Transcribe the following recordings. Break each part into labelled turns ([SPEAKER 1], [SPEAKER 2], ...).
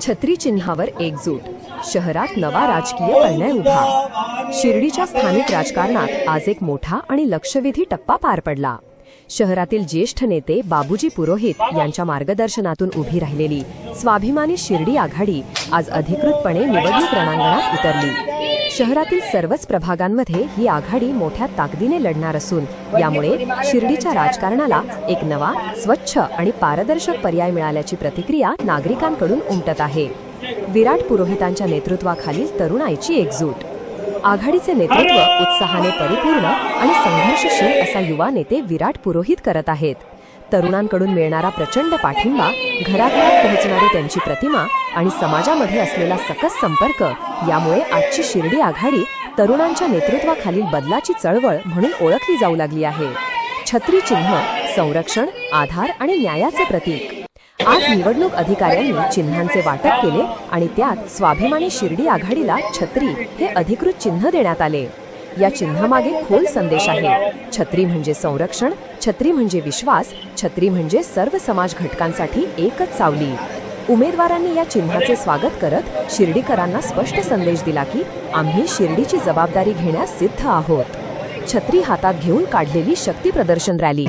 [SPEAKER 1] छत्री चिन्हावर एकजूट. शहरात नवा राजकीय निर्णय उभा. शिर्डीच्या स्थानिक राजकारणात आज एक मोठा आणि लक्षवेधी टप्पा पार पडला. शहरातील ज्येष्ठ नेते बाबूजी पुरोहित यांच्या मार्गदर्शनातून उभी राहिलेली स्वाभिमानी शिर्डी आघाडी आज अधिकृतपणे निवडणूक रणांगणात उतरली. शहरातील सर्वच प्रभागांमध्ये ही आघाडी मोठ्या ताकदीने लढणार असून यामुळे शिर्डीच्या राजकारणाला एक नवा स्वच्छ आणि पारदर्शक पर्याय मिळाल्याची प्रतिक्रिया नागरिकांकडून उमटत आहे. विराट पुरोहितांच्या नेतृत्वाखालील तरुणाईची एकजूट. आघाडीचे नेतृत्व उत्साहाने परिपूर्ण आणि संघर्षशील असा युवा नेते विराट पुरोहित करत आहेत. तरुणांकडून मिळणारा प्रचंड पाठिंबा घराघरात पोहोचणारी त्यांची प्रतिमा आणि समाजामध्ये असलेला सकस संपर्क यामुळे आजची शिर्डी आघाडी तरुणांच्या नेतृत्वाखालील बदलाची चळवळ म्हणून ओळखली जाऊ लागली आहे. छत्री चिन्ह संरक्षण आधार आणि न्यायाचे प्रतीक. आज निवडणूक अधिकाऱ्यांनी चिन्हांचे वाटप केले आणि त्यात स्वाभिमानी शिर्डी आघाडीला छत्री हे अधिकृत चिन्ह देण्यात आले. या चिन्हामागे खोल संदेश आहे. छत्री म्हणजे संरक्षण छत्री म्हणजे विश्वास छत्री म्हणजे सर्व समाज घटकांसाठी एकच सावली. उमेदवारांनी या चिन्हाचे स्वागत करत शिर्डीकरांना स्पष्ट संदेश दिला की आम्ही शिर्डीची जबाबदारी घेण्यास सिद्ध आहोत. छत्री हातात घेऊन काढलेली शक्ती प्रदर्शन रॅली.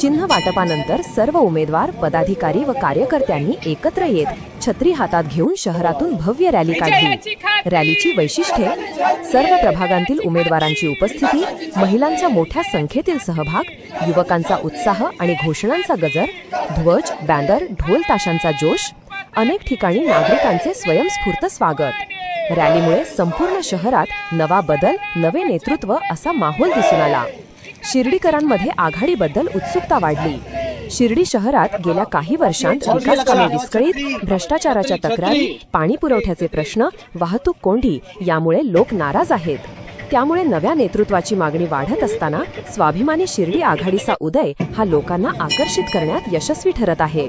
[SPEAKER 1] चिन्ह वाटपानंतर सर्व उमेदवार पदाधिकारी व कार्यकर्त्यांनी एकत्र येत छत्री हातात घेऊन शहरातून भव्य रॅली काढली. रॅलीची वैशिष्ट्ये सर्व प्रभागांतील उमेदवारांची उपस्थिती महिलांचा मोठ्या संख्येतील सहभाग युवकांचा उत्साह आणि घोषणांचा गजर ध्वज बॅनर ढोल ताशांचा जोश अनेक ठिकाणी नागरिकांचे स्वयंस्फूर्त स्वागत. रॅलीमुळे संपूर्ण शहरात नवा बदल नवे नेतृत्व असा माहोल दिसून आला. शिर्डीकरांमध्ये आघाडीबद्दल उत्सुकता वाढली. शिर्डी शहरात गेल्या काही वर्षांत विकास कामे विस्कळीत भ्रष्टाचाराच्या तक्रारी पाणी पुरवठ्याचे प्रश्न वाहतूक कोंडी यामुळे लोक नाराज आहेत. त्यामुळे नव्या नेतृत्वाची मागणी वाढत असताना स्वाभिमानी शिर्डी आघाडीचा उदय हा लोकांना आकर्षित करण्यात यशस्वी ठरत आहे.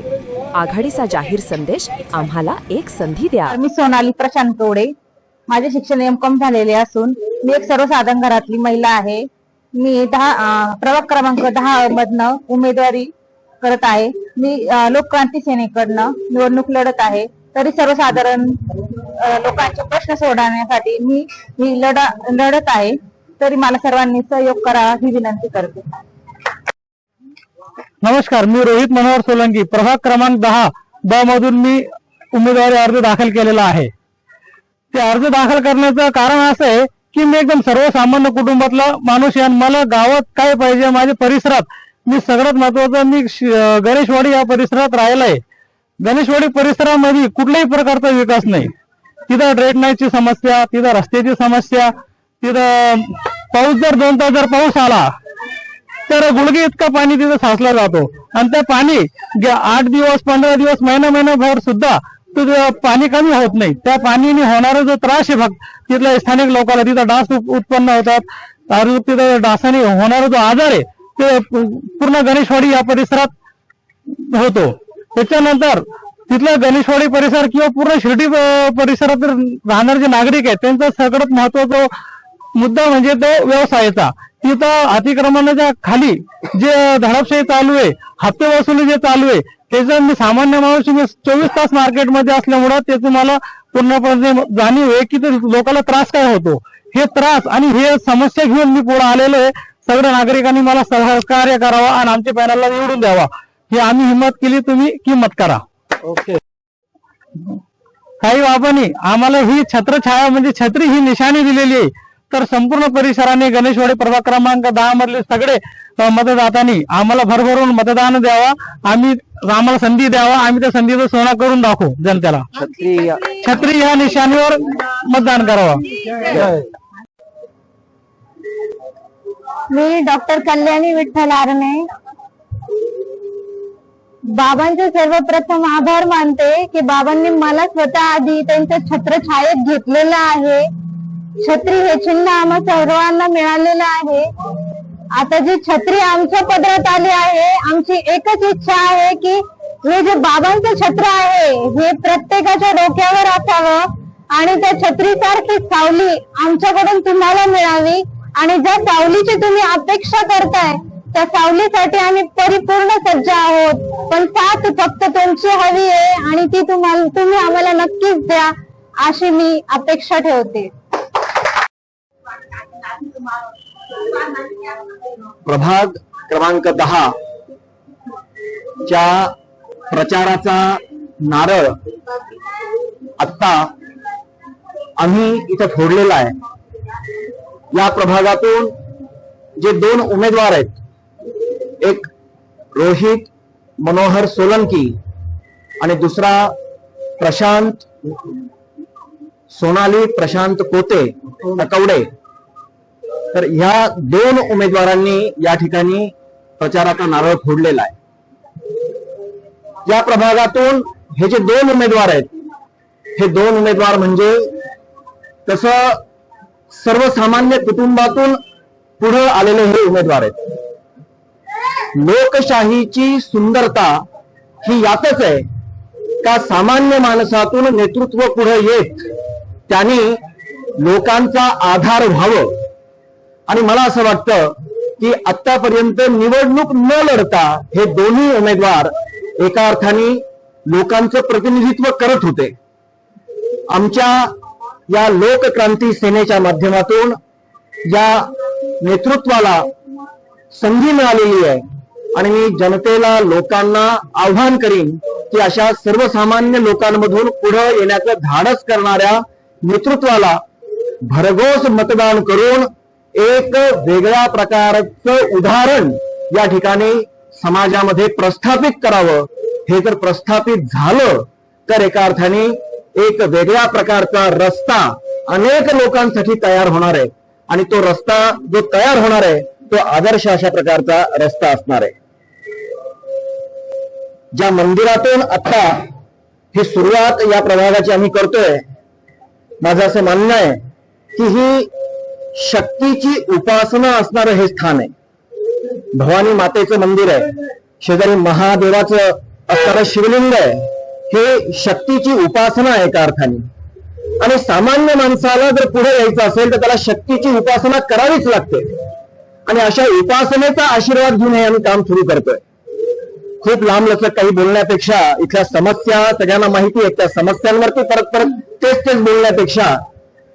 [SPEAKER 1] आघाडीचा जाहीर संदेश आम्हाला एक संधी द्या.
[SPEAKER 2] मी सोनाली प्रशांत कवडे माझे शिक्षण एम कॉम झालेले असून मी एक सर्वसाधारण घरातली महिला आहे. मी दहा प्रभाग क्रमांक दहा मधनं उमेदवारी करत आहे. मी लोकक्रांती सेनेकडनं निवडणूक लढत आहे. तरी सर्वसाधारण लोकांचे प्रश्न सोडवण्यासाठी मी ही लढा लढत आहे. तरी मला सर्वांनी सहयोग करावा ही विनंती करते.
[SPEAKER 3] नमस्कार मी रोहित मनोहर सोलंकी. प्रभाग क्रमांक दहा ब मधून मी उमेदवारी अर्ज दाखल केलेला आहे. ते अर्ज दाखल करण्याचं कारण असं आहे की मी एकदम सर्वसामान्य कुटुंबातला माणूस आहे आणि मला गावात काय पाहिजे माझ्या परिसरात मी सगळ्यात महत्वाचं मी गणेशवाडी या परिसरात राहिला आहे गणेशवाडी परिसरामध्ये कुठल्याही प्रकारचा विकास नाही. तिथं ड्रेनेजची समस्या तिथं रस्त्याची समस्या तिथं पाऊस जर दोन तास जर पाऊस आला तर गुडघे इतकं पाणी तिथं साचला जातो. आणि ते पाणी आठ दिवस पंधरा दिवस महिना महिनाभर सुद्धा तिथं पाणी कमी होत नाही. त्या पाणीने होणारा जो त्रास आहे फक्त तिथल्या स्थानिक लोकांना तिथं डास उत्पन्न होतात. तिथं डासाने होणारा जो आजार आहे ते पूर्ण गणेशवाडी या परिसरात होतो. त्याच्यानंतर तिथला गणेशवाडी परिसर किंवा पूर्ण शिर्डी परिसरात राहणारे जे नागरिक आहेत त्यांचा सगळ्यात महत्त्वाचा मुद्दा म्हणजे तो व्यवसायाचा. तिथं अतिक्रमणाच्या खाली जे धडपशाही चालू आहे हप्ते वसुली जे चालू आहे त्याचं मी सामान्य माणूस मी चोवीस तास मार्केटमध्ये असल्यामुळं ते तुम्हाला पूर्णपणे जाणीव आहे की ते लोकांना त्रास काय होतो. हे त्रास आणि हे समस्या घेऊन मी पुढे आलेलो आहे. सगळ्या नागरिकांनी मला सहकार्य करावा आणि आमच्या पॅनलला निवडून द्यावा. ही आम्ही हिंमत केली तुम्ही किंमत करा. ओके. काही बाबांनी आम्हाला ही छत्रछाया म्हणजे छत्री ही निशाणी दिलेली आहे. तर संपूर्ण परिसराने गणेशवाडी प्रभाग क्रमांक दहा मधले सगळे मतदातांनी आम्हाला भरभरून मतदान द्यावा. आम्ही आम्हाला संधी द्यावा. आम्ही त्या संधीचा सोना करून दाखवू जनतेला. छत्री या निशाणीवर मतदान करावं.
[SPEAKER 2] मी डॉक्टर कल्याणी विठ्ठल आरणे बाबांचे सर्वप्रथम आभार मानते की बाबांनी मला स्वतः आधी त्यांच्या छत्र छायेत घेतलेलं आहे. छत्री हे चिन्ह आम्हा सर्वांना मिळालेलं आहे. आता जी छत्री आमच्या पदरात आली आहे आमची एकच इच्छा आहे की हे जे बाबांचं छत्र आहे हे प्रत्येकाच्या डोक्यावर असावं आणि त्या छत्रीसारखी सावली आमच्याकडून तुम्हाला मिळावी. आणि ज्या सावलीची तुम्ही अपेक्षा करताय त्या सावलीसाठी आम्ही परिपूर्ण सज्ज आहोत. पण साथ फक्त तुमची हवी आहे आणि ती तुम्हाला तुम्ही आम्हाला नक्कीच द्या अशी मी अपेक्षा ठेवते.
[SPEAKER 4] प्रभाग क्रमांक दहा. च्या प्रचाराचा नारळ आत्ता आम्ही इथं फोडलेला आहे. या प्रभागातून जे दोन उमेदवार आहेत एक रोहित मनोहर सोलंकी आणि दुसरा प्रशांत सोनाली प्रशांत कोते नकवडे तर ह्या दोन उमेदवारांनी या ठिकाणी प्रचाराचा नारळ फोडलेला आहे. या प्रभागातून हे जे दोन उमेदवार आहेत हे दोन उमेदवार म्हणजे तसं सर्वसामान्य कुटुंबातून पुढे आलेले हे उमेदवार आहेत. लोकशाहीची सुंदरता ही यातच आहे का सामान्य माणसातून नेतृत्व पुढे येत त्यांनी लोकांचा आधार व्हावं? आणि मला असं वाटतं की आतापर्यंत निवडणूक न लढता हे दोन्ही उमेदवार एका अर्थाने लोकांचं प्रतिनिधित्व करत होते. आमच्या या लोकक्रांती सेनेच्या माध्यमातून या नेतृत्वाला संधी मिळालेली आहे. आणि मी जनतेला लोकांना आव्हान करीन की अशा सर्वसामान्य लोकांमधून पुढे येण्याचं धाडस करणाऱ्या नेतृत्वाला भरघोस मतदान करून एक वेगळ्या प्रकारचं उदाहरण या ठिकाणी समाजामध्ये प्रस्थापित करावं. हे जर प्रस्थापित झालं तर एका अर्थाने एक वेगळ्या प्रकारचा रस्ता अनेक लोकांसाठी तयार होणार आहे. आणि तो रस्ता जो तयार होणार आहे तो आदर्श अशा प्रकारचा रस्ता असणार आहे. ज्या मंदिरातून आता ही सुरुवात या प्रभागाची आम्ही करतोय माझं असं म्हणणं आहे की ही शक्तीची उपासना असणारं हे स्थान आहे. भवानी मातेचं मंदिर आहे शेजारी महादेवाचं असणारं शिवलिंग आहे. हे शक्तीची उपासना आहे एका अर्थाने आणि सामान्य माणसाला जर पुढे यायचं असेल तर त्याला शक्तीची उपासना करावीच लागते. आणि अशा उपासनेचा आशीर्वाद घेऊन हे आम्ही काम सुरू करतोय. खूप लांब लचक काही बोलण्यापेक्षा इथल्या समस्या सगळ्यांना माहिती आहेत त्या समस्यांवरती परत परत तेच तेच बोलण्यापेक्षा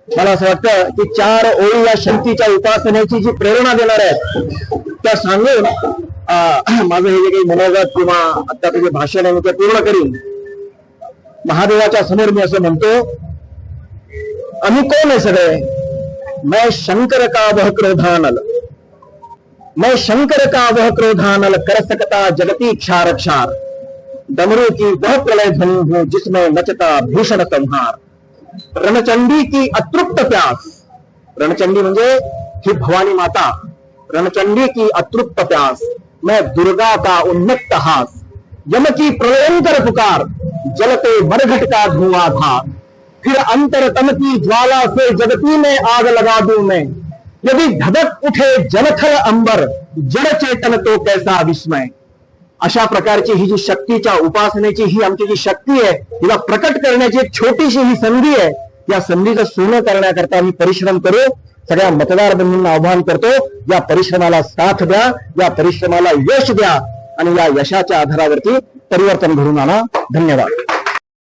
[SPEAKER 4] मला असं वाटतं की चार ओळी या शक्तीच्या उपासनेची जी प्रेरणा देणार आहेत त्या सांगून अं, माझं हे जे काही मनोगत किंवा आता जे भाषण आहे मी ते पूर्ण करीन. महादेवाच्या समोर मी असं म्हणतो आम्ही कोण आहे सगळे. मैं शंकर का वह क्रोधानल मैं शंकर का वह क्रोधानल कर सकता जगती क्षार क्षार। डमरू की वह प्रलय ध्वनि हूँ जिसमें नचता भूषण संहार। रणचंडी की अतृप्त प्यास। रणचंडी म्हणजे ही भवानी माता। रणचंडी की अतृप्त प्यास। मैं दुर्गा का उन्मत्त हास। यम की प्रलयंकर पुकार। जलते मरघट का धुआं था। फिर अंतर तम की ज्वाला से जगती में आग लगा दू मैं। यदि धधक उठे जलथल अंबर जड़ चेतन तो कैसा विस्मय। अशा प्रकारची ही जी शक्तीच्या उपासनेची ही आमची जी शक्ती आहे तिला प्रकट करण्याची एक छोटीशी ही संधी आहे. या संधीचं सोनं करण्याकरता आम्ही परिश्रम करू सगळ्या मतदार बंधूंना आव्हान करतो या परिश्रमाला साथ द्या या परिश्रमाला यश द्या आणि या यशाच्या आधारावरती परिवर्तन घडून आणा. धन्यवाद.